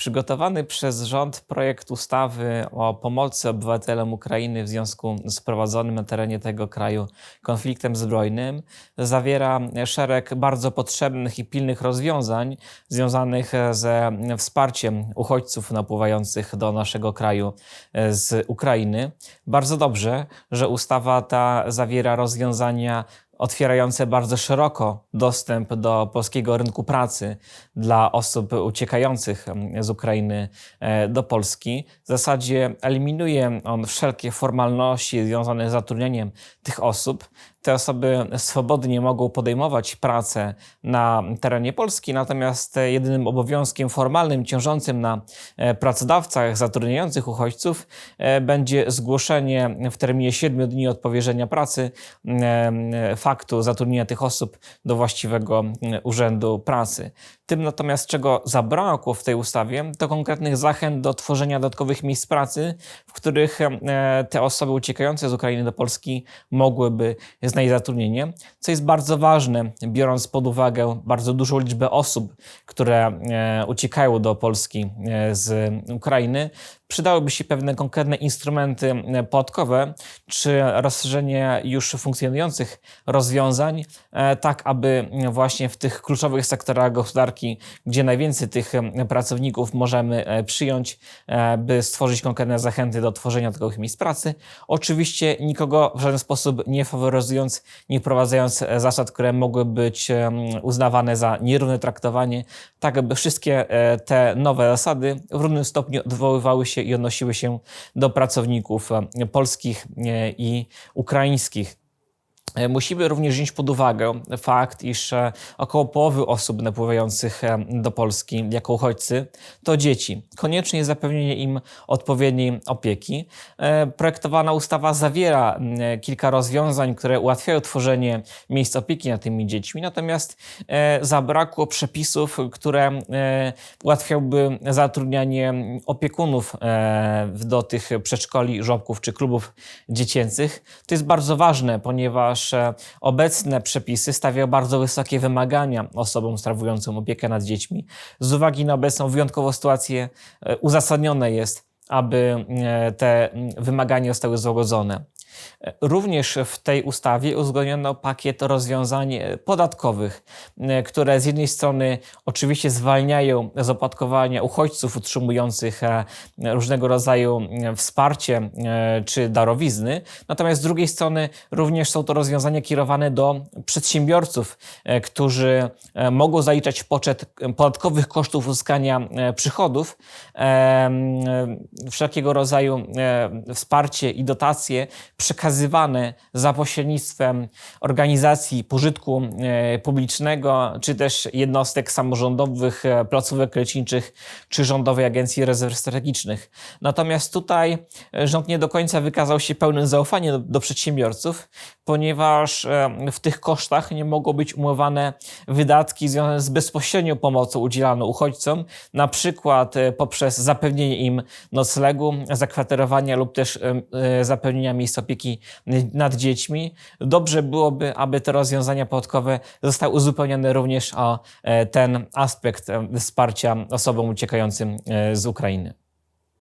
Przygotowany przez rząd projekt ustawy o pomocy obywatelom Ukrainy w związku z prowadzonym na terenie tego kraju konfliktem zbrojnym zawiera szereg bardzo potrzebnych i pilnych rozwiązań związanych ze wsparciem uchodźców napływających do naszego kraju z Ukrainy. Bardzo dobrze, że ustawa ta zawiera rozwiązania otwierające bardzo szeroko dostęp do polskiego rynku pracy dla osób uciekających z Ukrainy e, do Polski. W zasadzie eliminuje on wszelkie formalności związane z zatrudnieniem tych osób. Te osoby swobodnie mogą podejmować pracę na terenie Polski, natomiast jedynym obowiązkiem formalnym ciążącym na e, pracodawcach zatrudniających uchodźców e, będzie zgłoszenie w terminie 7 dni od powierzenia pracy zatrudnienia tych osób do właściwego urzędu pracy. Tym natomiast, czego zabrakło w tej ustawie, to konkretnych zachęt do tworzenia dodatkowych miejsc pracy, w których e, te osoby uciekające z Ukrainy do Polski mogłyby znaleźć zatrudnienie, co jest bardzo ważne, biorąc pod uwagę bardzo dużą liczbę osób, które e, uciekają do Polski e, z Ukrainy. Przydałyby się pewne konkretne instrumenty podatkowe, czy rozszerzenie już funkcjonujących rozwiązań, tak aby właśnie w tych kluczowych sektorach gospodarki, gdzie najwięcej tych pracowników możemy przyjąć, by stworzyć konkretne zachęty do tworzenia takowych miejsc pracy. Oczywiście nikogo w żaden sposób nie faworyzując, nie wprowadzając zasad, które mogły być uznawane za nierówne traktowanie, tak aby wszystkie e, te nowe zasady w równym stopniu odwoływały się i odnosiły się do pracowników polskich e, i ukraińskich. E, musimy również wziąć pod uwagę fakt, iż e, około połowy osób napływających e, do Polski jako uchodźcy to dzieci. Koniecznie jest zapewnienie im odpowiedniej opieki. Projektowana ustawa zawiera kilka rozwiązań, które ułatwiają tworzenie miejsc opieki nad tymi dziećmi, natomiast zabrakło przepisów, które ułatwiałby zatrudnianie opiekunów do tych przedszkoli, żłobków czy klubów dziecięcych. To jest bardzo ważne, ponieważ ponieważ obecne przepisy stawiają bardzo wysokie wymagania osobom sprawującym opiekę nad dziećmi. Z uwagi na obecną wyjątkową sytuację e, uzasadnione jest, aby e, te wymagania zostały złagodzone. Również w tej ustawie uzgodniono pakiet rozwiązań podatkowych, które z jednej strony oczywiście zwalniają z opodatkowania uchodźców utrzymujących e, różnego rodzaju wsparcie e, czy darowizny, natomiast z drugiej strony również są to rozwiązania kierowane do przedsiębiorców, e, którzy mogą zaliczać poczet podatkowych kosztów uzyskania przychodów wszelkiego rodzaju wsparcie i dotacje przekazywane za pośrednictwem organizacji pożytku e, publicznego, czy też jednostek samorządowych, e, placówek leczniczych, czy Rządowej Agencji Rezerw Strategicznych. Natomiast tutaj e, rząd nie do końca wykazał się pełnym zaufaniem do, do przedsiębiorców, ponieważ w tych kosztach nie mogą być umowane wydatki związane z bezpośrednią pomocą udzielaną uchodźcom, na przykład poprzez zapewnienie im noclegu, zakwaterowania lub też zapewnienia miejsc opieki opieki nad dziećmi. Dobrze byłoby, aby te rozwiązania podatkowe zostały uzupełnione również o e, ten aspekt e, wsparcia osobom uciekającym e, z Ukrainy.